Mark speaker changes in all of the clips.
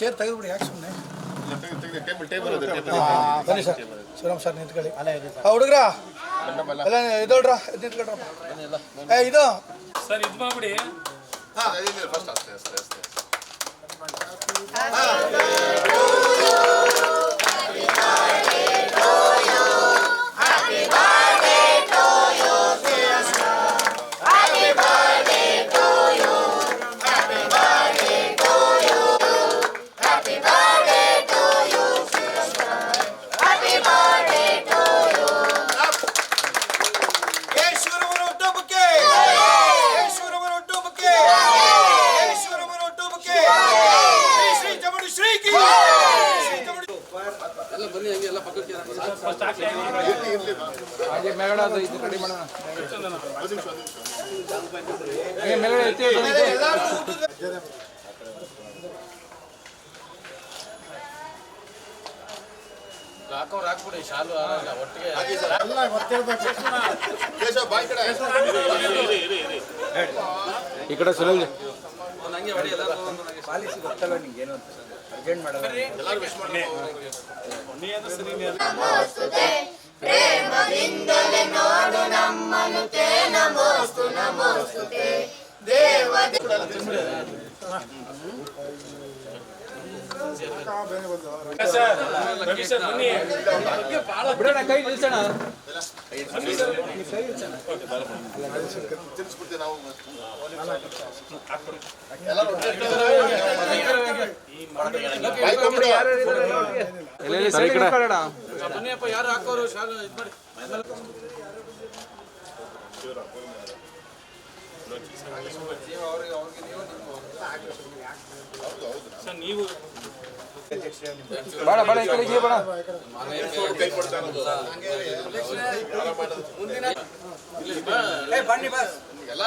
Speaker 1: Chair ತೆಗೆದ್ಬಿಡಿ ಯಾಕೆ ಸುಮ್ಮನೆ ಬನ್ನಿ ಸರ್. ಶಿವರಾಮ್ ಸರ್ ನಿಂತ್ಕೊಳ್ಳಿ. ಆ ಹುಡುಗ್ರ? ಎಲ್ಲ ಎದ್ದು ನಿಂತ್ಕೊಳ್ರಪ್ಪ. ಏ ಇದು?
Speaker 2: ಸರ್ ಇದು ಮಾಡ್ಬಿಡಿ.
Speaker 3: ಫಸ್ಟ್ ಅಷ್ಟೇ ಅಷ್ಟೇ ಅಷ್ಟೇ.
Speaker 4: ಹಾಗೆ ಮೇಗಡ ಅದು ಇದು ರೆಡಿ ಮಾಡೋಣ. ಹಾಗೆ ಮೇಲ್ಗಡೆ ಎತ್ತಿ ಅದು ಇದು.
Speaker 1: ಎಲ್ಲರೂ ಹುಟ್ಟುದ
Speaker 5: ಹಾಕೋರು ಹಾಕ್ಬಿಡಿ ಶಾಲು ಒಟ್ಟಿಗೆ
Speaker 3: ಕೇಶವ್ ಬಾಯ್ ಕಡೆ
Speaker 4: ಈ ಕಡೆ ಸುಲಭ
Speaker 5: ಪಾಲಿಸಿ
Speaker 3: ಗೊತ್ತಲ್ಲ ವಿಶ್ ಏನು
Speaker 2: ಸರ್ ರವಿ ಸರ್ ಬನ್ನಿ
Speaker 4: ಬಿಡೋಣ ಕೈ ನಿಲ್ಸೋಣ
Speaker 3: ತಿನ್ಸ್ಬಿಡ್ತೀವಿ ನಾವು ಬಾಯ್
Speaker 4: ನಿಂತ್ಕೊಳ್ಳೋಣ
Speaker 5: ಬನ್ನಿಯಪ್ಪ ಯಾರು ಹಾಕೋರು ಮಾಡಿ
Speaker 2: ಸರ್ ನೀವು
Speaker 4: ಬೇಡ ಬೇಡ ಈ ಕಡೆ ಈ ಬೇಡ
Speaker 3: ಎಲ್ಲ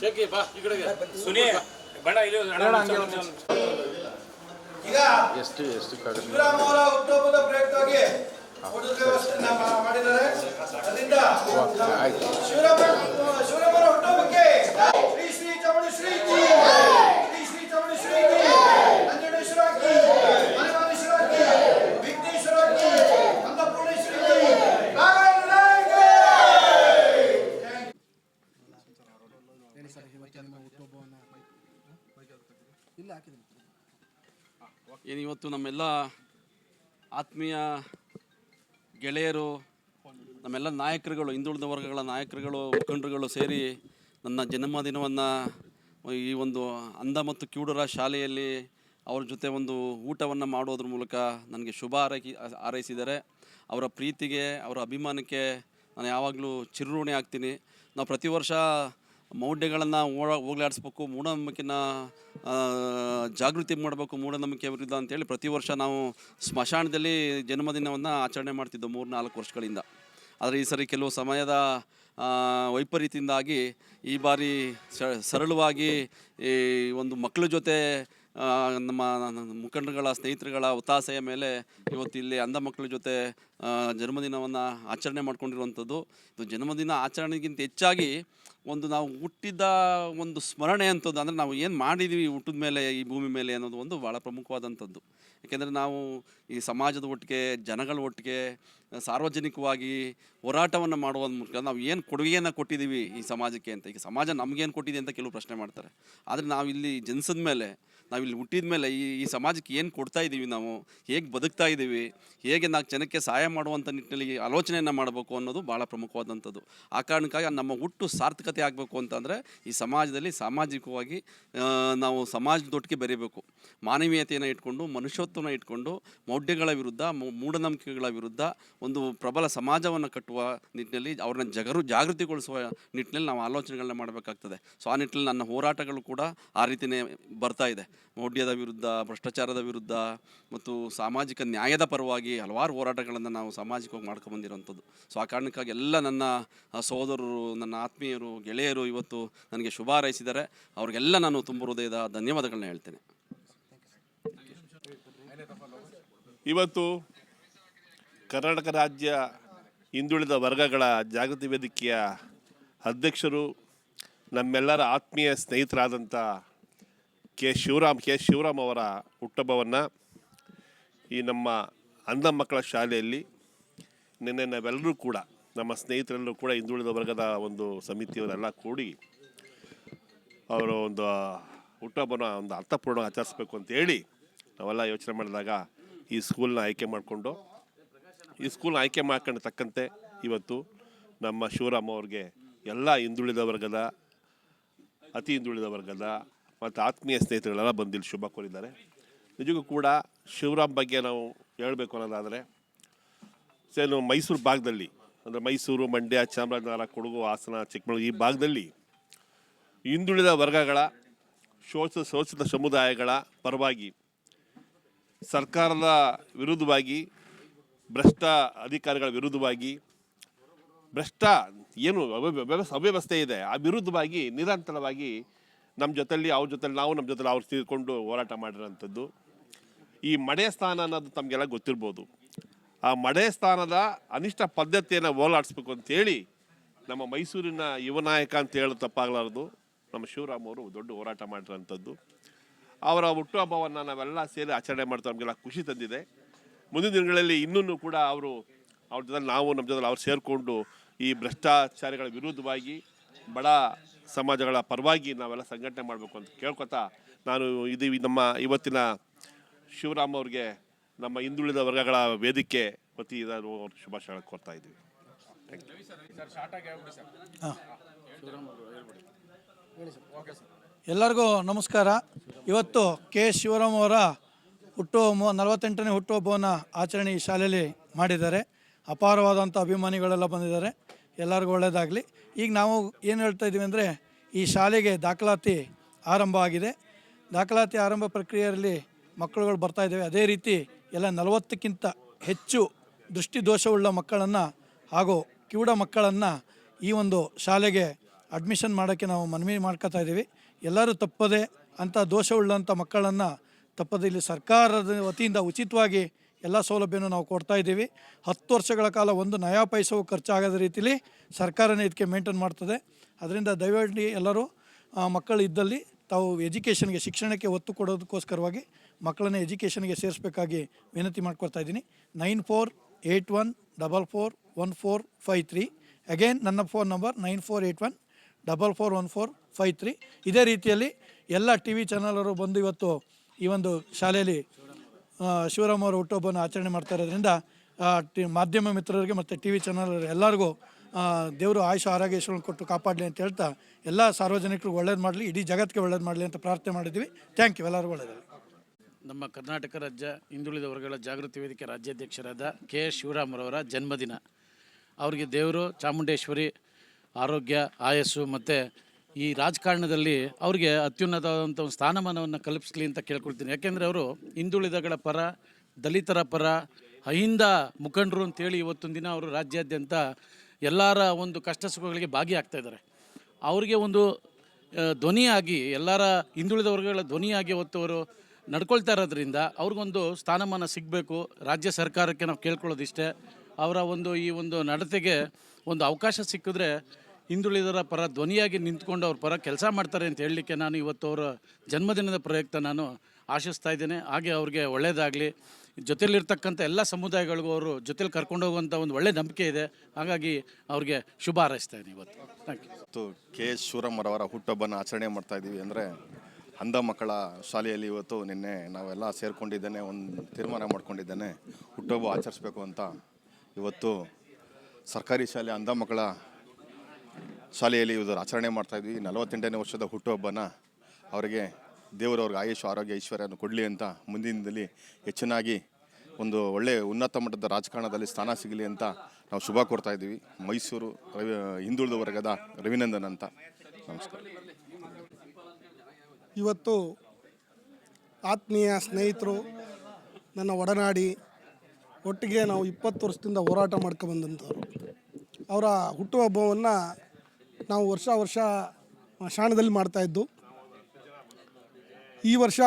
Speaker 5: ಶೇಖಿ ಬಾ ಈ ಕಡೆಗೆ.
Speaker 2: ಸುನಿ ಬಣ್ಣ ಇಲ್ಲಿ.
Speaker 1: ಈಗ ಶಿವರಾಮ ಅವರ ಹುಟ್ಟುಹಬ್ಬದ ಪ್ರಯುಕ್ತವಾಗಿ ನಮ್ಮ ಶ್ರೀ ಶ್ರೀ ಶ್ರೀ ಶ್ರೀ ಶ್ರೀ ಶ್ರೀ
Speaker 5: ಏನು ಇವತ್ತು ನಮ್ಮೆಲ್ಲ ಆತ್ಮೀಯ ಗೆಳೆಯರು, ನಮ್ಮೆಲ್ಲ ನಾಯಕರುಗಳು, ಹಿಂದುಳಿದ ವರ್ಗಗಳ ನಾಯಕರುಗಳು, ಮುಖಂಡರುಗಳು ಸೇರಿ ನನ್ನ ಜನ್ಮದಿನವನ್ನು ಈ ಒಂದು ಅಂಧ ಮತ್ತು ಕಿವುಡರ ಶಾಲೆಯಲ್ಲಿ ಅವ್ರ ಜೊತೆ ಒಂದು ಊಟವನ್ನು ಮಾಡೋದ್ರ ಮೂಲಕ ನನಗೆ ಶುಭ ಹಾರೈಕೆ, ಹಾರೈಸಿದ್ದಾರೆ. ಅವರ ಪ್ರೀತಿಗೆ, ಅವರ ಅಭಿಮಾನಕ್ಕೆ ನಾನು ಯಾವಾಗಲೂ ಚಿರಋಣಿ ಆಗ್ತೀನಿ. ನಾವು ಪ್ರತಿ ವರ್ಷ ಮೌಢ್ಯಗಳನ್ನು ಓಡ ಹೋಗ್ಲಾಡಿಸ್ಬೇಕು, ಮೂಢನಂಬಿಕೆನ ಜಾಗೃತಿ ಮಾಡಬೇಕು, ಮೂಢನಂಬಿಕೆ ವಿರುದ್ಧ ಅಂತೇಳಿ ಪ್ರತಿ ವರ್ಷ ನಾವು ಸ್ಮಶಾನದಲ್ಲಿ ಜನ್ಮದಿನವನ್ನು ಆಚರಣೆ ಮಾಡ್ತಿದ್ದೆವು ಮೂರು ನಾಲ್ಕು ವರ್ಷಗಳಿಂದ. ಆದರೆ ಈ ಸರಿ ಕೆಲವು ಸಮಯದ ವೈಪರೀತ್ಯದಿಂದಾಗಿ ಈ ಬಾರಿ ಸರಳವಾಗಿ ಈ ಒಂದು ಮಕ್ಕಳ ಜೊತೆ ನಮ್ಮ ಮುಖಂಡರುಗಳ, ಸ್ನೇಹಿತರುಗಳ ಒತ್ತಾಸೆಯ ಮೇಲೆ ಇವತ್ತು ಇಲ್ಲಿ ಅಂಧ ಮಕ್ಕಳ ಜೊತೆ ಜನ್ಮದಿನವನ್ನು ಆಚರಣೆ ಮಾಡ್ಕೊಂಡಿರುವಂಥದ್ದು. ಇದು ಜನ್ಮದಿನ ಆಚರಣೆಗಿಂತ ಹೆಚ್ಚಾಗಿ ಒಂದು ನಾವು ಹುಟ್ಟಿದ ಒಂದು ಸ್ಮರಣೆ ಅಂಥದ್ದು. ಅಂದರೆ ನಾವು ಏನು ಮಾಡಿದ್ದೀವಿ ಹುಟ್ಟಿದ ಮೇಲೆ, ಈ ಭೂಮಿ ಮೇಲೆ ಅನ್ನೋದು ಒಂದು ಭಾಳ ಪ್ರಮುಖವಾದಂಥದ್ದು. ಯಾಕೆಂದರೆ ನಾವು ಈ ಸಮಾಜದ ಒಟ್ಟಿಗೆ, ಜನಗಳ ಒಟ್ಟಿಗೆ, ಸಾರ್ವಜನಿಕವಾಗಿ ಹೋರಾಟವನ್ನು ಮಾಡುವ ಮೂಲಕ ನಾವು ಏನು ಕೊಡುಗೆಯನ್ನು ಕೊಟ್ಟಿದ್ದೀವಿ ಈ ಸಮಾಜಕ್ಕೆ ಅಂತ. ಈಗ ಸಮಾಜ ನಮಗೇನು ಕೊಟ್ಟಿದೆ ಅಂತ ಕೆಲವು ಪ್ರಶ್ನೆ ಮಾಡ್ತಾರೆ. ಆದರೆ ನಾವು ಇಲ್ಲಿ ಜನಿಸಿದ ಮೇಲೆ ನಾವು ಹುಟ್ಟಿದ ಮೇಲೆ ಈ ಈ ಸಮಾಜಕ್ಕೆ ಏನು ಕೊಡ್ತಾ ಇದ್ದೀವಿ ನಾವು, ಹೇಗೆ ಬದುಕ್ತಾ ಇದ್ದೀವಿ ಹೇಗೆ ನಾಲ್ಕು ಜನಕ್ಕೆ ಸಹಾಯ ಮಾಡುವಂಥ ನಿಟ್ಟಿನಲ್ಲಿ ಆಲೋಚನೆಯನ್ನು ಮಾಡಬೇಕು ಅನ್ನೋದು ಭಾಳ ಪ್ರಮುಖವಾದಂಥದ್ದು. ಆ ಕಾರಣಕ್ಕಾಗಿ ನಮ್ಮ ಹುಟ್ಟು ಸಾರ್ಥಕತೆ ಆಗಬೇಕು ಅಂತಂದರೆ ಈ ಸಮಾಜದಲ್ಲಿ ಸಾಮಾಜಿಕವಾಗಿ ನಾವು ಸಮಾಜದೊಟ್ಟಿಗೆ ಬೆರೀಬೇಕು. ಮಾನವೀಯತೆಯನ್ನು ಇಟ್ಕೊಂಡು, ಮನುಷ್ಯತ್ವನ ಇಟ್ಕೊಂಡು, ಮೌಢ್ಯಗಳ ವಿರುದ್ಧ ಮೂಢನಂಬಿಕೆಗಳ ವಿರುದ್ಧ ಒಂದು ಪ್ರಬಲ ಸಮಾಜವನ್ನು ಕಟ್ಟುವ ನಿಟ್ಟಿನಲ್ಲಿ ಅವ್ರನ್ನ ಜಗರು, ಜಾಗೃತಿಗೊಳಿಸುವ ನಿಟ್ಟಿನಲ್ಲಿ ನಾವು ಆಲೋಚನೆಗಳನ್ನ ಮಾಡಬೇಕಾಗ್ತದೆ. ಸೊ, ಆ ನಿಟ್ಟಿನಲ್ಲಿ ನನ್ನ ಹೋರಾಟಗಳು ಕೂಡ ಆ ರೀತಿಯೇ ಬರ್ತಾ ಇದೆ. ಮೌಢ್ಯದ ವಿರುದ್ಧ, ಭ್ರಷ್ಟಾಚಾರದ ವಿರುದ್ಧ ಮತ್ತು ಸಾಮಾಜಿಕ ನ್ಯಾಯದ ಪರವಾಗಿ ಹಲವಾರು ಹೋರಾಟಗಳನ್ನು ನಾವು ಸಾಮಾಜಿಕವಾಗಿ ಮಾಡ್ಕೊಂಬಂದಿರೋಂಥದ್ದು ಸೊ ಆ ಕಾರಣಕ್ಕಾಗಿ ಎಲ್ಲ ನನ್ನ ಸಹೋದರರು, ನನ್ನ ಆತ್ಮೀಯರು, ಗೆಳೆಯರು ಇವತ್ತು ನನಗೆ ಶುಭ ಹಾರೈಸಿದ್ದಾರೆ. ಅವ್ರಿಗೆಲ್ಲ ನಾನು ತುಂಬ ಹೃದಯದ ಧನ್ಯವಾದಗಳನ್ನ ಹೇಳ್ತೇನೆ.
Speaker 6: ಇವತ್ತು ಕರ್ನಾಟಕ ರಾಜ್ಯ ಹಿಂದುಳಿದ ವರ್ಗಗಳ ಜಾಗೃತಿ ವೇದಿಕೆಯ ಅಧ್ಯಕ್ಷರು, ನಮ್ಮೆಲ್ಲರ ಆತ್ಮೀಯ ಸ್ನೇಹಿತರಾದಂಥ ಕೆ. ಶಿವರಾಮ್ ಕೆ. ಶಿವರಾಮ್ ಅವರ ಹುಟ್ಟುಹಬ್ಬವನ್ನು ಈ ನಮ್ಮ ಅಂಧ ಮಕ್ಕಳ ಶಾಲೆಯಲ್ಲಿ ನಿನ್ನೆ ನಾವೆಲ್ಲರೂ ಕೂಡ, ನಮ್ಮ ಸ್ನೇಹಿತರೆಲ್ಲರೂ ಕೂಡ ಹಿಂದುಳಿದ ವರ್ಗದ ಒಂದು ಸಮಿತಿಯವರೆಲ್ಲ ಕೂಡಿ ಅವರ ಒಂದು ಹುಟ್ಟುಹಬ್ಬನ ಒಂದು ಅರ್ಥಪೂರ್ಣ ಆಚರಿಸ್ಬೇಕು ಅಂತ ಹೇಳಿ ನಾವೆಲ್ಲ ಯೋಚನೆ ಮಾಡಿದಾಗ ಈ ಸ್ಕೂಲ್ನ ಆಯ್ಕೆ ಮಾಡಿಕೊಂಡು, ಈ ಸ್ಕೂಲ್ನ ಆಯ್ಕೆ ಮಾಡ್ಕೊಂಡು ತಕ್ಕಂತೆ ಇವತ್ತು ನಮ್ಮ ಶಿವರಾಮ್ ಅವ್ರಿಗೆ ಎಲ್ಲ ಹಿಂದುಳಿದ ವರ್ಗದ, ಅತಿ ಹಿಂದುಳಿದ ವರ್ಗದ ಮತ್ತು ಆತ್ಮೀಯ ಸ್ನೇಹಿತರುಗಳೆಲ್ಲ ಬಂದಿಲ್ಲಿ ಶುಭ ಕೋರಿದ್ದಾರೆ. ನಿಜಕ್ಕೂ ಕೂಡ ಶಿವರಾಮ್ ಬಗ್ಗೆ ನಾವು ಹೇಳಬೇಕು ಅನ್ನೋದಾದರೆ ಸೇನು ಮೈಸೂರು ಭಾಗದಲ್ಲಿ, ಅಂದರೆ ಮೈಸೂರು, ಮಂಡ್ಯ, ಚಾಮರಾಜನಗರ, ಕೊಡಗು, ಹಾಸನ, ಚಿಕ್ಕಮಗಳೂರು ಈ ಭಾಗದಲ್ಲಿ ಹಿಂದುಳಿದ ವರ್ಗಗಳ ಶೋಷಿತ ಶೋಷಿತ ಸಮುದಾಯಗಳ ಪರವಾಗಿ ಸರ್ಕಾರದ ವಿರುದ್ಧವಾಗಿ, ಭ್ರಷ್ಟ ಅಧಿಕಾರಿಗಳ ವಿರುದ್ಧವಾಗಿ, ಭ್ರಷ್ಟ ಏನು ಅವ್ಯ- ವ್ಯವಸ್ಥೆ ಅವ್ಯವಸ್ಥೆ ಇದೆ, ಆ ವಿರುದ್ಧವಾಗಿ ನಿರಂತರವಾಗಿ ನಮ್ಮ ಜೊತೆಲಿ ಅವ್ರ ಜೊತೆಲಿ ನಾವು ನಮ್ಮ ಜೊತೆಲಿ ಅವ್ರು ತೀರ್ಕೊಂಡು ಹೋರಾಟ ಮಾಡಿರೋಂಥದ್ದು. ಈ ಮಡೆ ಸ್ಥಾನ ಅನ್ನೋದು ತಮಗೆಲ್ಲ ಗೊತ್ತಿರ್ಬೋದು. ಆ ಮಡೆ ಸ್ಥಾನದ ಅನಿಷ್ಟ ಪದ್ಧತಿಯನ್ನು ಹೋಲಾಡಿಸ್ಬೇಕು ಅಂತೇಳಿ ನಮ್ಮ ಮೈಸೂರಿನ ಯುವ ನಾಯಕ ಅಂತ ಹೇಳೋದು ತಪ್ಪಾಗಲಾರ್ದು. ನಮ್ಮ ಶಿವರಾಮ್ ಅವರು ದೊಡ್ಡ ಹೋರಾಟ ಮಾಡಿರೋಂಥದ್ದು. ಅವರ ಹುಟ್ಟುಹಬ್ಬವನ್ನು ನಾವೆಲ್ಲ ಸೇರಿ ಆಚರಣೆ ಮಾಡ್ತಾ ನಮಗೆಲ್ಲ ಖುಷಿ ತಂದಿದೆ. ಮುಂದಿನ ದಿನಗಳಲ್ಲಿ ಇನ್ನೂ ಕೂಡ ಅವರು, ಅವ್ರ ಜೊತೆ ನಾವು ನಮ್ಮ ಜೊತೆ ಅವ್ರು ಸೇರಿಕೊಂಡು ಈ ಭ್ರಷ್ಟಾಚಾರಿಗಳ ವಿರುದ್ಧವಾಗಿ ಬಡ ಸಮಾಜಗಳ ಪರವಾಗಿ ನಾವೆಲ್ಲ ಸಂಘಟನೆ ಮಾಡಬೇಕು ಅಂತ ಕೇಳ್ಕೊತಾ ನಾನು ಇದು ನಮ್ಮ ಇವತ್ತಿನ ಶಿವರಾಮ್ ಅವ್ರಿಗೆ ನಮ್ಮ ಹಿಂದುಳಿದ ವರ್ಗಗಳ ವೇದಿಕೆ ಪ್ರತಿ ಅವ್ರಿಗೆ ಶುಭಾಶಯ ಕೋರ್ತಾ ಇದ್ದೀವಿ.
Speaker 1: ಎಲ್ಲರಿಗೂ ನಮಸ್ಕಾರ. ಇವತ್ತು ಕೆ ಶಿವರಾಮ್ ಅವರ ಹುಟ್ಟುಹಬ್ಬ ನಲವತ್ತೆಂಟನೇ ಹುಟ್ಟುಹಬ್ಬವನ್ನು ಆಚರಣೆ ಈ ಶಾಲೆಯಲ್ಲಿ ಮಾಡಿದ್ದಾರೆ. ಅಪಾರವಾದಂಥ ಅಭಿಮಾನಿಗಳೆಲ್ಲ ಬಂದಿದ್ದಾರೆ. ಎಲ್ಲರಿಗೂ ಒಳ್ಳೆಯದಾಗಲಿ ಈಗ ನಾವು ಏನು ಹೇಳ್ತಾ ಇದ್ದೀವಿ ಅಂದರೆ, ಈ ಶಾಲೆಗೆ ದಾಖಲಾತಿ ಆರಂಭ ಆಗಿದೆ. ದಾಖಲಾತಿ ಆರಂಭ ಪ್ರಕ್ರಿಯೆಯಲ್ಲಿ ಮಕ್ಕಳುಗಳು ಬರ್ತಾ ಇದ್ದಾವೆ ಅದೇ ರೀತಿ ಎಲ್ಲ ನಲವತ್ತಕ್ಕಿಂತ ಹೆಚ್ಚು ದೃಷ್ಟಿದೋಷವುಳ್ಳ ಮಕ್ಕಳನ್ನು ಹಾಗೂ ಕಿವುಡ ಮಕ್ಕಳನ್ನು ಈ ಒಂದು ಶಾಲೆಗೆ ಅಡ್ಮಿಷನ್ ಮಾಡೋಕ್ಕೆ ನಾವು ಮನವಿ ಮಾಡ್ಕೋತಾ ಇದ್ದೀವಿ ಎಲ್ಲರೂ ತಪ್ಪದೆ ಅಂಥ ದೋಷವುಳ್ಳಂಥ ಮಕ್ಕಳನ್ನು ತಪ್ಪದೆ ಇಲ್ಲಿ ಸರ್ಕಾರದ ವತಿಯಿಂದ ಉಚಿತವಾಗಿ ಎಲ್ಲ ಸೌಲಭ್ಯನೂ ನಾವು ಕೊಡ್ತಾ ಇದ್ದೀವಿ. ಹತ್ತು ವರ್ಷಗಳ ಕಾಲ ಒಂದು ನಯಾ ಪೈಸವು ಖರ್ಚಾಗದ ರೀತಿಲಿ ಸರ್ಕಾರನೇ ಇದಕ್ಕೆ ಮೇಂಟೈನ್ ಮಾಡ್ತದೆ. ಅದರಿಂದ ದಯವಿಟ್ಟು ಎಲ್ಲರೂ ಮಕ್ಕಳು ಇದ್ದಲ್ಲಿ ತಾವು ಎಜುಕೇಷನ್ಗೆ ಶಿಕ್ಷಣಕ್ಕೆ ಒತ್ತು ಕೊಡೋದಕ್ಕೋಸ್ಕರವಾಗಿ ಮಕ್ಕಳನ್ನ ಎಜುಕೇಷನ್ಗೆ ಸೇರಿಸಬೇಕಾಗಿ ವಿನಂತಿ ಮಾಡ್ಕೊಳ್ತಾ ಇದ್ದೀನಿ. Nine four eight one double four one four five three. Again ನನ್ನ phone number nine four eight one double four one four five three. ಇದೇ ರೀತಿಯಲ್ಲಿ ಎಲ್ಲ ಟಿ ವಿ ಚಾನಲರು ಬಂದು ಇವತ್ತು ಈ ಒಂದು ಶಾಲೆಯಲ್ಲಿ ಶಿವರಾಮ್ ಅವರ ಹುಟ್ಟುಹಬ್ಬವನ್ನು ಆಚರಣೆ ಮಾಡ್ತಾ ಇರೋದ್ರಿಂದ ಟಿ, ಮಾಧ್ಯಮ ಮಿತ್ರರಿಗೆ ಮತ್ತು ಟಿ ವಿ ಚಾನಲ್ ಎಲ್ಲರಿಗೂ ದೇವರು ಆಯುಷ ಆರೋಗ್ಯಗಳನ್ನು ಕೊಟ್ಟು ಕಾಪಾಡಲಿ ಅಂತ ಹೇಳ್ತಾ, ಎಲ್ಲ ಸಾರ್ವಜನಿಕರಿಗೆ ಒಳ್ಳೇದು ಮಾಡಲಿ, ಇಡೀ ಜಗತ್ತಿಗೆ ಒಳ್ಳೇದು ಮಾಡಲಿ ಅಂತ ಪ್ರಾರ್ಥನೆ ಮಾಡಿದ್ವಿ ಥ್ಯಾಂಕ್ ಯು ಎಲ್ಲರಿಗೂ ಒಳ್ಳೆಯದಾಗಲಿ
Speaker 7: ನಮ್ಮ ಕರ್ನಾಟಕ ರಾಜ್ಯ ಹಿಂದುಳಿದ ವರ್ಗಗಳ ಜಾಗೃತಿ ವೇದಿಕೆ ರಾಜ್ಯಾಧ್ಯಕ್ಷರಾದ ಕೆ ಎಸ್ ಶಿವರಾಮರವರ ಜನ್ಮದಿನ. ಅವರಿಗೆ ದೇವರು, ಚಾಮುಂಡೇಶ್ವರಿ, ಆರೋಗ್ಯ, ಆಯಸ್ಸು ಮತ್ತು ಈ ರಾಜಕಾರಣದಲ್ಲಿ ಅವ್ರಿಗೆ ಅತ್ಯುನ್ನತವಾದಂಥ ಒಂದು ಸ್ಥಾನಮಾನವನ್ನು ಕಲ್ಪಿಸಲಿ ಅಂತ ಕೇಳ್ಕೊಳ್ತೀನಿ. ಯಾಕೆಂದರೆ ಅವರು ಹಿಂದುಳಿದಗಳ ಪರ, ದಲಿತರ ಪರ, ಅಹಿಂದ ಮುಖಂಡರು ಅಂತೇಳಿ ಇವತ್ತೊಂದು ದಿನ ಅವರು ರಾಜ್ಯಾದ್ಯಂತ ಎಲ್ಲರ ಒಂದು ಕಷ್ಟ ಸುಖಗಳಿಗೆ ಭಾಗಿಯಾಗ್ತಾ ಇದ್ದಾರೆ. ಅವರಿಗೆ ಒಂದು ಧ್ವನಿಯಾಗಿ, ಎಲ್ಲರ ಹಿಂದುಳಿದ ವರ್ಗಗಳ ಧ್ವನಿಯಾಗಿ ಇವತ್ತು ಅವರು ನಡ್ಕೊಳ್ತಾ ಇರೋದ್ರಿಂದ ಅವ್ರಿಗೊಂದು ಸ್ಥಾನಮಾನ ಸಿಗಬೇಕು. ರಾಜ್ಯ ಸರ್ಕಾರಕ್ಕೆ ನಾವು ಕೇಳ್ಕೊಳ್ಳೋದಿಷ್ಟೇ. ಅವರ ಒಂದು ಈ ಒಂದು ನಡತೆಗೆ ಒಂದು ಅವಕಾಶ ಸಿಕ್ಕಿದ್ರೆ ಹಿಂದುಳಿದರ ಪರ ಧ್ವನಿಯಾಗಿ ನಿಂತ್ಕೊಂಡು ಅವ್ರ ಪರ ಕೆಲಸ ಮಾಡ್ತಾರೆ ಅಂತ ಹೇಳಲಿಕ್ಕೆ ನಾನು ಇವತ್ತು ಅವರ ಜನ್ಮದಿನದ ಪ್ರಯುಕ್ತ ನಾನು ಆಶಿಸ್ತಾ ಇದ್ದೇನೆ. ಹಾಗೆ ಅವ್ರಿಗೆ ಒಳ್ಳೆಯದಾಗಲಿ ಜೊತೆಲಿರ್ತಕ್ಕಂಥ ಎಲ್ಲ ಸಮುದಾಯಗಳಿಗೂ ಅವರು ಜೊತೆಲಿ ಕರ್ಕೊಂಡು ಹೋಗುವಂಥ ಒಂದು ಒಳ್ಳೆ ನಂಬಿಕೆ ಇದೆ. ಹಾಗಾಗಿ ಅವ್ರಿಗೆ ಶುಭ ಹಾರೈಸ್ತಾ ಇವತ್ತು. ಥ್ಯಾಂಕ್ ಯು
Speaker 8: ಇವತ್ತು ಕೆ ಎಸ್ ಶಿವರಾಮರವರ ಹುಟ್ಟುಹಬ್ಬನ ಆಚರಣೆ ಮಾಡ್ತಾ ಇದ್ದೀವಿ ಅಂದರೆ ಅಂಧ ಮಕ್ಕಳ ಶಾಲೆಯಲ್ಲಿ ಇವತ್ತು ನಿನ್ನೆ ನಾವೆಲ್ಲ ಸೇರಿಕೊಂಡಿದ್ದೇನೆ, ಒಂದು ತೀರ್ಮಾನ ಮಾಡ್ಕೊಂಡಿದ್ದೇನೆ. ಹುಟ್ಟುಹಬ್ಬ ಆಚರಿಸ್ಬೇಕು ಅಂತ. ಇವತ್ತು ಸರ್ಕಾರಿ ಶಾಲೆ ಅಂಧ ಮಕ್ಕಳ ಶಾಲೆಯಲ್ಲಿ ಇವರು ಆಚರಣೆ ಮಾಡ್ತಾ ಇದ್ವಿ. ನಲವತ್ತೆಂಟನೇ ವರ್ಷದ ಹುಟ್ಟುಹಬ್ಬನ ಅವರಿಗೆ ದೇವರು ಅವ್ರಿಗೆ ಆಯುಷ್, ಆರೋಗ್ಯ ಐಶ್ವರ್ಯವನ್ನು ಕೊಡಲಿ ಅಂತ ಮುಂದಿನ ದಿನದಲ್ಲಿ ಹೆಚ್ಚಿನಾಗಿ ಒಂದು ಒಳ್ಳೆಯ ಉನ್ನತ ಮಟ್ಟದ ರಾಜಕಾರಣದಲ್ಲಿ ಸ್ಥಾನ ಸಿಗಲಿ ಅಂತ ನಾವು ಶುಭ ಕೊಡ್ತಾ ಇದ್ದೀವಿ. ಮೈಸೂರು ರವಿ, ಹಿಂದುಳಿದ ವರ್ಗದ ರವಿನಂದನ್ ಅಂತ. ನಮಸ್ಕಾರ.
Speaker 9: ಇವತ್ತು ಆತ್ಮೀಯ ಸ್ನೇಹಿತರು, ನನ್ನ ಒಡನಾಡಿ, ಒಟ್ಟಿಗೆ ನಾವು ಇಪ್ಪತ್ತು ವರ್ಷದಿಂದ ಹೋರಾಟ ಮಾಡ್ಕೊಬಂದಂಥವ್ರು ಅವರ ಹುಟ್ಟುಹಬ್ಬವನ್ನು ನಾವು ವರ್ಷ ವರ್ಷ ಶಾಣದಲ್ಲಿ ಮಾಡ್ತಾಯಿದ್ದು ಈ ವರ್ಷ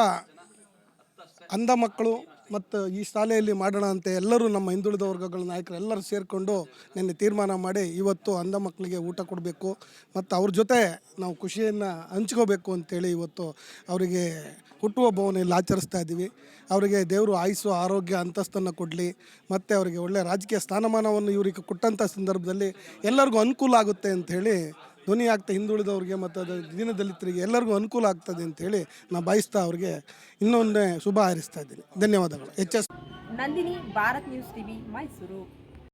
Speaker 9: ಅಂಧ ಮಕ್ಕಳು ಮತ್ತು ಈ ಶಾಲೆಯಲ್ಲಿ ಮಾಡೋಣ ಅಂತ ಎಲ್ಲರೂ ನಮ್ಮ ಹಿಂದುಳಿದ ವರ್ಗಗಳ ನಾಯಕರು ಎಲ್ಲರೂ ಸೇರಿಕೊಂಡು ನಿನ್ನೆ ತೀರ್ಮಾನ ಮಾಡಿ ಇವತ್ತು ಅಂಧ ಮಕ್ಕಳಿಗೆ ಊಟ ಕೊಡಬೇಕು. ಮತ್ತು ಅವ್ರ ಜೊತೆ ನಾವು ಖುಷಿಯನ್ನು ಹಂಚ್ಕೋಬೇಕು ಅಂತೇಳಿ ಇವತ್ತು ಅವರಿಗೆ ಹುಟ್ಟುಹಬ್ಬವನ್ನು ಇಲ್ಲಿ ಆಚರಿಸ್ತಾ ಇದ್ದೀವಿ. ಅವರಿಗೆ ದೇವರು ಆಯಿಸು ಆರೋಗ್ಯ, ಅಂತಸ್ತನ್ನು ಕೊಡಲಿ. ಮತ್ತು ಅವರಿಗೆ ಒಳ್ಳೆಯ ರಾಜಕೀಯ ಸ್ಥಾನಮಾನವನ್ನು ಇವರಿಗೆ ಕೊಟ್ಟಂಥ ಸಂದರ್ಭದಲ್ಲಿ ಎಲ್ಲರಿಗೂ ಅನುಕೂಲ ಆಗುತ್ತೆ ಅಂಥೇಳಿ ಧ್ವನಿ ಆಗ್ತಾ ಹಿಂದುಳಿದವ್ರಿಗೆ ಮತ್ತು ಅದು ದೀನದಲಿತರಿಗೆ ಎಲ್ಲರಿಗೂ ಅನುಕೂಲ ಆಗ್ತದೆ ಅಂತೇಳಿ ನಾನು ಬಯಸ್ತಾ ಅವ್ರಿಗೆ ಇನ್ನೊಂದೇ ಶುಭ ಹಾರಿಸ್ತಾ ಇದ್ದೀನಿ. ಧನ್ಯವಾದಗಳು. H S
Speaker 10: Nandini, Bharat news TV, Mysuru.